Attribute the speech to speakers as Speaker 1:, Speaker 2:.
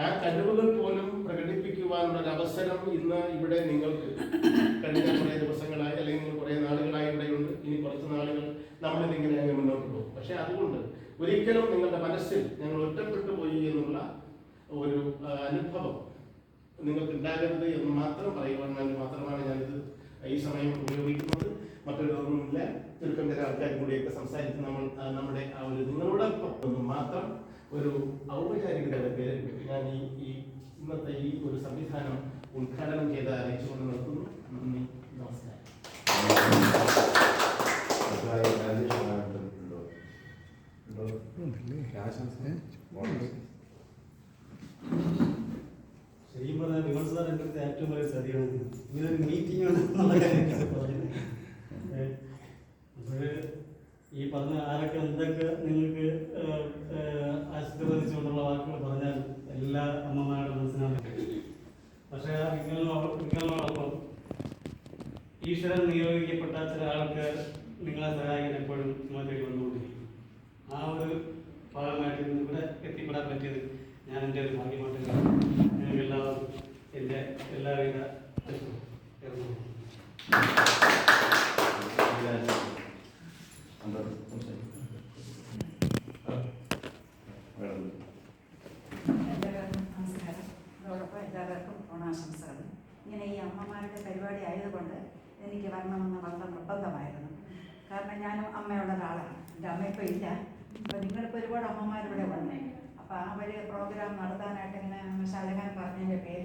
Speaker 1: ആ കഴിവുകൾ പോലും പ്രകടിപ്പിക്കുവാനുള്ള ഒരു അവസരം ഇന്ന് ഇവിടെ നിങ്ങൾക്ക് കഴിഞ്ഞ കുറേ ദിവസങ്ങളായി അല്ലെങ്കിൽ നിങ്ങൾ കുറേ നാളുകളായി ഇവിടെയുണ്ട് ഇനി കുറച്ച് നാളുകൾ നമ്മളിതിങ്ങനെ അങ്ങ് മുന്നോട്ട് പോകും. പക്ഷെ അതുകൊണ്ട് ഒരിക്കലും നിങ്ങളുടെ മനസ്സിൽ ഞങ്ങൾ ഒറ്റപ്പെട്ടു പോയി എന്നുള്ള ഒരു അനുഭവം നിങ്ങൾക്ക് ഉണ്ടാകരുത് എന്ന് മാത്രം പറയുവാൻ ഞാൻ മാത്രമാണ് ഞാനിത് ഈ സമയം ഉപയോഗിക്കുന്നത്. മറ്റൊരൊന്നുമില്ല ചുരുക്കം ചില ആൾക്കാർ കൂടിയൊക്കെ സംസാരിച്ച് നമ്മൾ നമ്മുടെ ആ ഒരു നിങ്ങളോടൊപ്പം മാത്രം ഒരു ഔപചാരികതയുടെ പേരിൽ ഞാൻ ഈ ഈ ഇന്നത്തെ ഈ ഒരു സംവിധാനം ഉദ്ഘാടനം ചെയ്ത് അറിയിച്ചുകൊണ്ട് നിർത്തുന്നു. നന്ദി. നമസ്കാരം.
Speaker 2: പറഞ്ഞാൽ വിമർശ സാർ എന്റെ അടുത്ത് ഏറ്റവും വലിയ സതിയാണ്. ഇങ്ങനൊരു മീറ്റിംഗ് എന്നുള്ള കാര്യം പറഞ്ഞത് ഈ പറഞ്ഞ ആരൊക്കെ എന്തൊക്കെ നിങ്ങൾക്ക് പക്ഷേ ആ വിജ്ഞാനോ വിജ്ഞാനോടൊപ്പം ഈശ്വരൻ നിയോഗിക്കപ്പെട്ട ചില ആൾക്കാർ നിങ്ങളെ സഹായിക്കാൻ എപ്പോഴും നിങ്ങളെ വന്നുകൊണ്ടിരിക്കും ആ ഒരു ഭാഗമായിട്ട് ഇവിടെ എത്തിപ്പെടാൻ പറ്റിയത് ഞാൻ എന്റെ ഒരു ഭാഗ്യമായിട്ട്. നിങ്ങൾക്ക് എല്ലാവർക്കും എന്റെ എല്ലാവിധ ആശംസകളും നേർന്നു.
Speaker 3: എല്ലാവർക്കും നമസ്കാരം അതോടൊപ്പം എല്ലാവർക്കും ഓണാശംസകൾ ഇങ്ങനെ ഈ അമ്മമാരുടെ പരിപാടി ആയതുകൊണ്ട് എനിക്ക് വരണമെന്ന് വളരെ നിർബന്ധമായിരുന്നു. കാരണം ഞാനും അമ്മയുള്ള ഒരാളാണ്. എന്റെ അമ്മ ഇപ്പോൾ ഇല്ല. അപ്പോൾ നിങ്ങളിപ്പോൾ ഒരുപാട് അമ്മമാരിവിടെ വന്നേ. അപ്പോൾ ആ പ്രോഗ്രാം നടത്താനായിട്ട് ഇങ്ങനെ ശാലകാൻ പറഞ്ഞതിന്റെ പേര്